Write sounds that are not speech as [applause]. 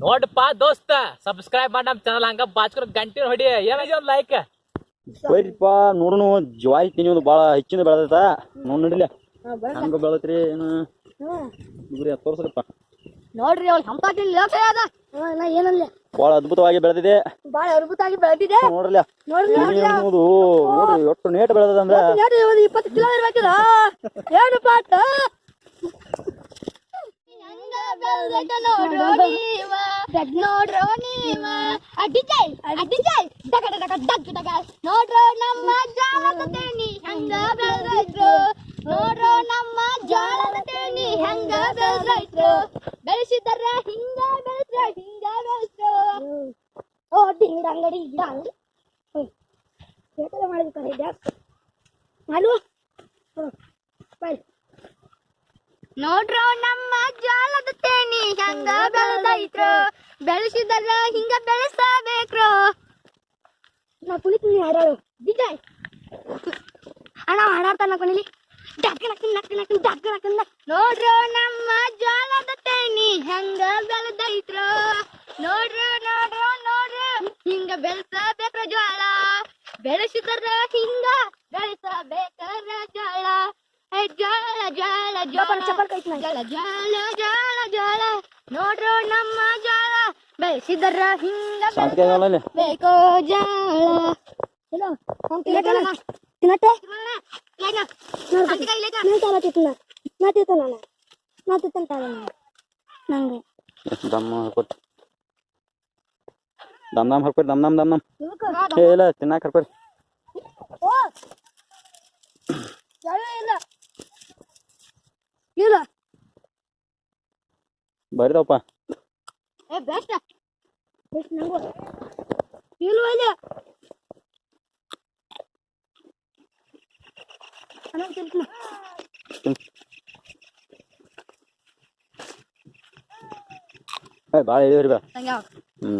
ನೋಡಪ್ಪ ದೋಸ್ತ ಸಬ್ಸ್ಕ್ರೈಬ್ ಮಾಡಿ ನಮ್ಮ ಚಾನಲ್ ಹಂಗ ಬಾಚ್ಕೊರ ಗಂಟಿನ ಹೊಡಿ. ಏನಾಗಿ ಒಂದು ಲೈಕ್ ಹೋಯ್ರಿಪ್ಪ ನೋಡೋಣ ಜ್ವಾರಿ ಒಂದು ಭಾಳ ಹೆಚ್ಚಿನ ಬೆಳೆದೈತ. ನೋಡ್ ನಡಿಲ್ಲ ಹಂಗ ಬೆಳತ್ರಿ ಏನು? ಇವ್ರಿ ತೋರ್ಸ್ರಪ್ಪ ನೋಡ್ರಿ ಅವ್ಳು ಹಂಪಾಟಿಲ್ಲ ಏನಲ್ಲ ಭಾಳ ಅದ್ಭುತವಾಗಿ ಬೆಳೆದಿದೆ. ಬಾಳ ಅದ್ಭುತವಾಗಿ ಬೆಳೆದಿದೆ. ನೋಡ್ರಲ್ಲ ನೋಡ್ರಿ ಎಷ್ಟು ನೇಟ್ ಬೆಳೆದ ಅಂದ್ರ. ನೋಡ್ರಿ ಒಂದು ಇಪ್ಪತ್ತು ಕಿಲೋ ಇರ್ಬೇಕಿಲ್ಲ. [laughs] ಏನು ಪಾಟ ನೋಡ್ರೋ ನೀವ ಅಡ್ಡಿಜೈ ಅಡ್ಡಿಜೈ ಡಗ ಡಗ ಡಗ್ ಡಗ ನೋಡ್ರೋ ನಮ್ಮ ಜಾಲದ ತೇಣಿ ಹೆಂಗ ಬೆಳೆದ್ರು ನೋಡ್ರೋ ನಮ್ಮ ಜಾಲದ ತೇಣಿ ಹೆಂಗ ಬೆಳೆದ್ರು ಬೆಳೆಸಿದರ ಹಿಂಗ ಬೆಳೆದ್ರ ಹಿಂಗ ಬೆಳೆದ್ರು ಓ ಡಿಂಗ್ ಅಂಗಡಿ ಡಂಗ್ ಮಾಡಿದ ಕಡೆ ಜಾಸ್ತಿ ಮಾಡು ಬೈ ನೋಡ್ರೋ ನಮ್ಮ ಜಾಲದ ತೇನಿ ಹೆಂಗ ಬೆಳೆದೈತ್ರು. ಬೆಳೆಸಿದರ ಹಿಂಗ ಬೆಳೆಸಬೇಕ್ರು. ನಾ ಕುಳಿತೀನಿ ಯಾರು ಡಿಜೈ ಅಣ್ಣ ಹಾಡಾಡ್ತಾನ ಕೊನಿಲಿ ನೋಡ್ರೋ ನಮ್ಮ ಜಾಲದ ತೇಣಿ ಹೆಂಗ ಬೆಳೆದೈತ್ರು. ನೋಡ್ರು ನೋಡ್ರು ನೋಡ್ರು. ಹಿಂಗ ಬೆಳೆಸಬೇಕ್ರ ಜ್ವಾಲ. ಬೆಳೆಸಿದರ ಹಿಂಗ ಬೆಳೆಸಬೇಕರ ಜ್ವಾಳ ಜ್ವಾಳ ಜ್ವಾಳ ಜಾಳ ಜಾಳ ಜಾಳ ನೋಡ್ರೋ ನಮ್ಮ ಜಾಳ. ಬೆಳೆಸಿದರ ಹಿಂಗ ಬೇಕೋ ಜಾಳ. ತಿನ್ನಟ್ಟೆ ನಂಗೆ. ದಮ್ಮ ಹಾಕೋರಿ ದಮ್ ದಮ್ ಹಾಕೋರಿ ದಮ್ ದಮ್ ದಮ್ ದಮ್. ಏ ಇಲ್ಲ ತಿನ್ನಾಕ ಹಾಕೋರಿ ಓ ಜಾಳ ಇಲ್ಲ ಇಲ್ಲ ಬರಿದಪ್ಪ. ಏ ಬೆಸ್ಟ್ ಬೆಸ್ಟ್ ನಂಗು. ಇಲ್ವ ಇಲ್ಲ. ಅಣ್ಣ ತಿಂತೀನಿ ಏ ಭಾಳ ಹೇಳಿದ್ರಿ ಬಾ. ನಂಗೆ ಹ್ಞೂ